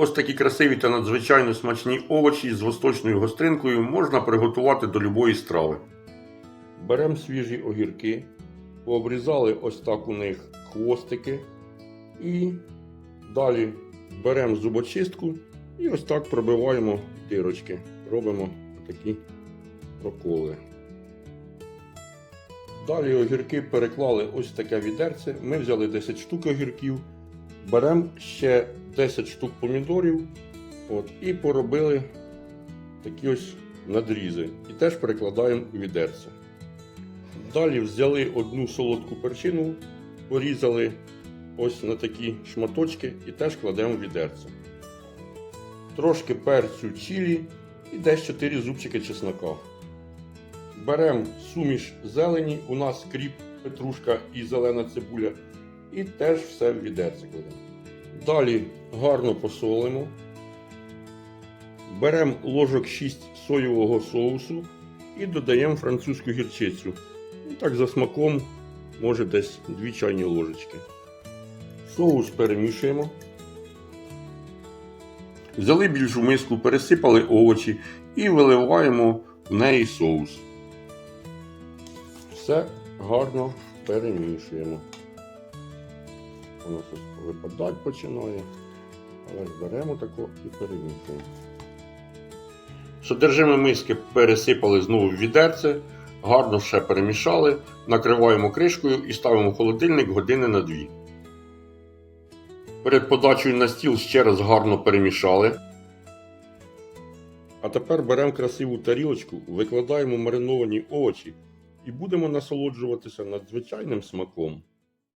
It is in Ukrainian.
Ось такі красиві та надзвичайно смачні овочі з восточною гостринкою можна приготувати до любої страви. Беремо свіжі огірки, пообрізали ось так у них хвостики. І далі беремо зубочистку і ось так пробиваємо дирочки. Робимо такі проколи. Далі огірки переклали ось таке відерце. Ми взяли 10 штук огірків, беремо ще 10 штук помідорів от, і поробили такі ось надрізи. І теж перекладаємо у відерце. Далі взяли одну солодку перчину, порізали ось на такі шматочки і теж кладемо в відерце. Трошки перцю чилі і десь 4 зубчики чеснока. Беремо суміш зелені, у нас кріп, петрушка і зелена цибуля, і теж все в відерце кладемо. Далі гарно посолимо. Беремо ложок 6 соєвого соусу і додаємо французьку гірчицю. І так за смаком, може десь 2 чайні ложечки. Соус перемішуємо. Взяли більшу миску, пересипали овочі і виливаємо в неї соус. Все гарно перемішуємо. Воно щось випадати починає. Але ж беремо тако і перемішуємо. Содержиме миски пересипали знову в відерце, гарно все перемішали, накриваємо кришкою і ставимо в холодильник години на дві. Перед подачею на стіл ще раз гарно перемішали. А тепер беремо красиву тарілочку, викладаємо мариновані овочі і будемо насолоджуватися надзвичайним смаком.